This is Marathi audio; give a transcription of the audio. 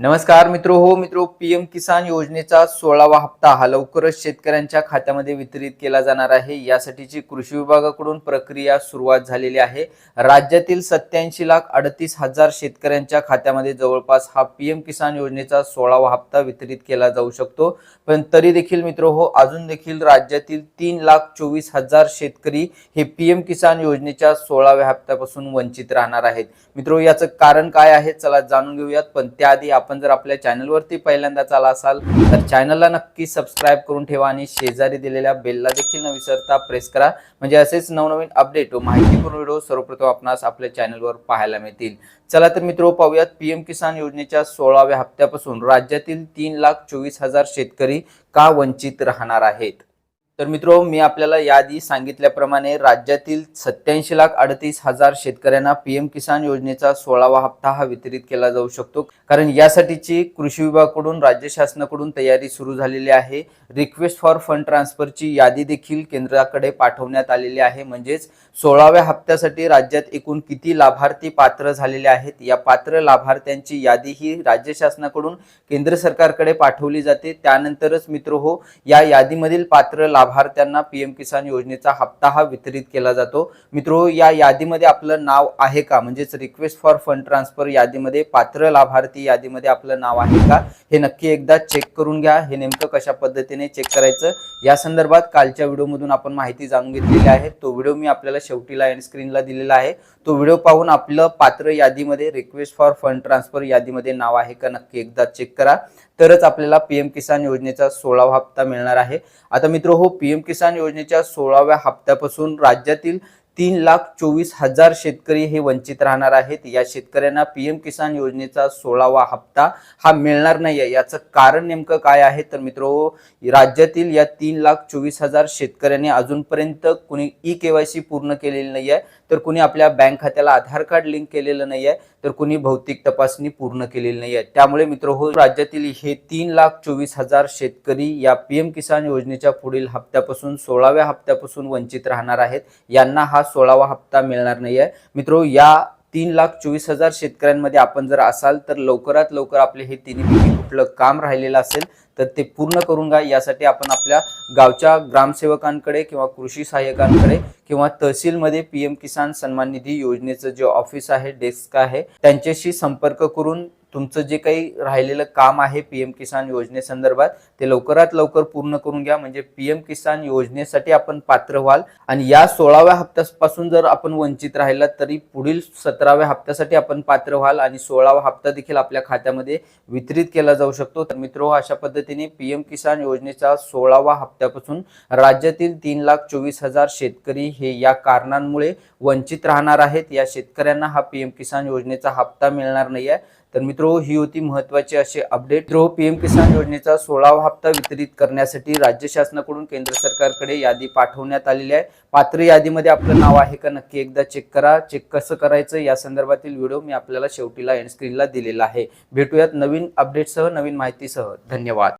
नमस्कार मित्र हो मित्र पीएम किसान योजनेचा सोळावा हप्ता हा लवकरच शेतकऱ्यांच्या खात्यामध्ये वितरित केला जाणार आहे. यासाठीची कृषी विभागाकडून प्रक्रिया सुरुवात झालेली आहे. राज्यातील सत्याऐंशी लाख अडतीस हजार शेतकऱ्यांच्या खात्यामध्ये जवळपास हा पीएम किसान योजनेचा सोळावा हप्ता वितरित केला जाऊ शकतो. पण तरी देखील मित्र हो अजून देखील राज्यातील तीन लाख चोवीस हजार शेतकरी हे पीएम किसान योजनेच्या सोळाव्या हप्त्यापासून वंचित राहणार आहेत. मित्रो याचं कारण काय आहे? चला जाणून घेऊयात. पण त्याआधी आपण आपण जर आपल्या चॅनलवरती पहिल्यांदाच आला असाल तर चॅनलला नक्की सबस्क्राईब करून ठेवा आणि शेजारी दिलेल्या बेलला देखील न विसरता प्रेस करा. म्हणजे असेच नवनवीन अपडेट व माहितीपूर्ण व्हिडिओ सर्वप्रथम आपणास आपल्या चॅनलवर पाहायला मिळतील. चला तर मित्र पाहूयात पीएम किसान योजनेच्या सोळाव्या हप्त्यापासून राज्यातील तीन लाख चोवीस हजार शेतकरी का वंचित राहणार आहेत? तर मित्र मी आपल्याला याआधी सांगितल्याप्रमाणे राज्यातील सत्याऐंशी लाख अडतीस हजार शेतकऱ्यांना पीएम किसान योजनेचा सोळावा हप्ता हा वितरित केला जाऊ शकतो. कारण यासाठीची कृषी विभागाकडून राज्य शासनाकडून तयारी सुरू झालेली आहे. रिक्वेस्ट फॉर फंड ट्रान्सफरची यादी देखील केंद्राकडे पाठवण्यात आलेली आहे. म्हणजेच सोळाव्या हप्त्यासाठी राज्यात एकूण किती लाभार्थी पात्र झालेले आहेत? या पात्र लाभार्थ्यांची यादी ही राज्य शासनाकडून केंद्र सरकारकडे पाठवली जाते. त्यानंतरच मित्र हो या यादीमधील पात्र लाभ लाभार्थ्यांना पीएम किसान योजनेचा हप्ता हा वितरित केला जातो. मित्र या यादीमध्ये आपलं नाव आहे का? म्हणजेच रिक्वेस्ट फॉर फंड ट्रान्सफर यादीमध्ये पात्र लाभार्थी यादीमध्ये आपलं नाव आहे का? हे नक्की एकदा चेक करून घ्या. हे नेमकं कशा पद्धतीने चेक करायचं? या संदर्भात कालच्या व्हिडिओमधून आपण माहिती जाणून घेतलेली आहे. तो व्हिडिओ मी आपल्याला शेवटीला एंड स्क्रीनला दिलेला आहे. तो व्हिडिओ पाहून आपलं पात्र यादीमध्ये रिक्वेस्ट फॉर फंड ट्रान्सफर यादीमध्ये नाव आहे का? नक्की एकदा चेक करा. तरच आपल्याला पीएम किसान योजनेचा सोळावा हप्ता मिळणार आहे. आता मित्र हो पीएम किसान योजनेच्या सोळाव्या हप्त्यापासून राज्यातील तीन लाख चोवीस हजार शेतकरी हे वंचित राहणार आहेत. या शेतकऱ्यांना पीएम किसान योजनेचा सोळावा हप्ता हा मिळणार नाही आहे याचं कारण नेमकं काय आहे? तर मित्र राज्यातील या तीन लाख चोवीस हजार शेतकऱ्यांनी अजूनपर्यंत कुणी ई केवायसी पूर्ण केलेली नाही आहे तर कुणी आपल्या बँक खात्याला आधार कार्ड लिंक केलेलं नाही आहे तर कुणी भौतिक तपासणी पूर्ण केलेली नाही आहे त्यामुळे मित्र हो राज्यातील हे तीन लाख चोवीस हजार शेतकरी या पीएम किसान योजनेच्या पुढील हप्त्यापासून सोळाव्या हप्त्यापासून वंचित राहणार आहेत. यांना हा सोळावा हप्ता मिळणार नाही आहे मित्र या तीन लाख चोवीस हजार शेतकऱ्यांमध्ये आपण जर असाल तर लवकरात लवकर आपले हे तिन्ही आपलं काम राहिलेलं असेल तर ते पूर्ण करून घ्या. यासाठी आपण आपल्या गावच्या ग्रामसेवकांकडे किंवा कृषी सहाय्यकांकडे किंवा तहसीलमध्ये पीएम किसान सन्मान निधी योजनेचं जे ऑफिस आहे डेस्क आहे त्यांच्याशी संपर्क करून तुमचं जे काही राहिलेलं काम आहे पीएम किसान योजनेसंदर्भात ते लवकरात लवकर पूर्ण करून घ्या. म्हणजे पीएम किसान योजनेसाठी आपण पात्र व्हाल. आणि या सोळाव्या हप्त्यापासून जर आपण वंचित राहिला तरी पुढील सतराव्या हप्त्यासाठी आपण पात्र व्हाल. आणि सोळावा हप्ता देखील आपल्या खात्यामध्ये वितरित केला जाऊ शकतो. तर मित्र अशा पद्धतीने पीएम किसान योजनेचा सोळावा हप्त्यापासून राज्यातील तीन लाख चोवीस हजार शेतकरी हे या कारणांमुळे वंचित राहणार आहेत. या शेतकऱ्यांना हा पीएम किसान योजनेचा हप्ता मिळणार नाही आहे तर मित्रो ही होती महत्वाची असे अपडेट. मित्रो पीएम किसान योजनेचा सोळावा हप्ता वितरित करण्यासाठी राज्य शासनाकडून केंद्र सरकारकडे यादी पाठवण्यात आलेली आहे. पात्र यादीमध्ये आपलं नाव आहे का नक्की एकदा चेक करा. चेक कसं करायचं या संदर्भातील व्हिडिओ मी आपल्याला शेवटीला एंड स्क्रीनला दिलेला आहे. भेटूयात नवीन अपडेटसह नवीन माहितीसह. धन्यवाद.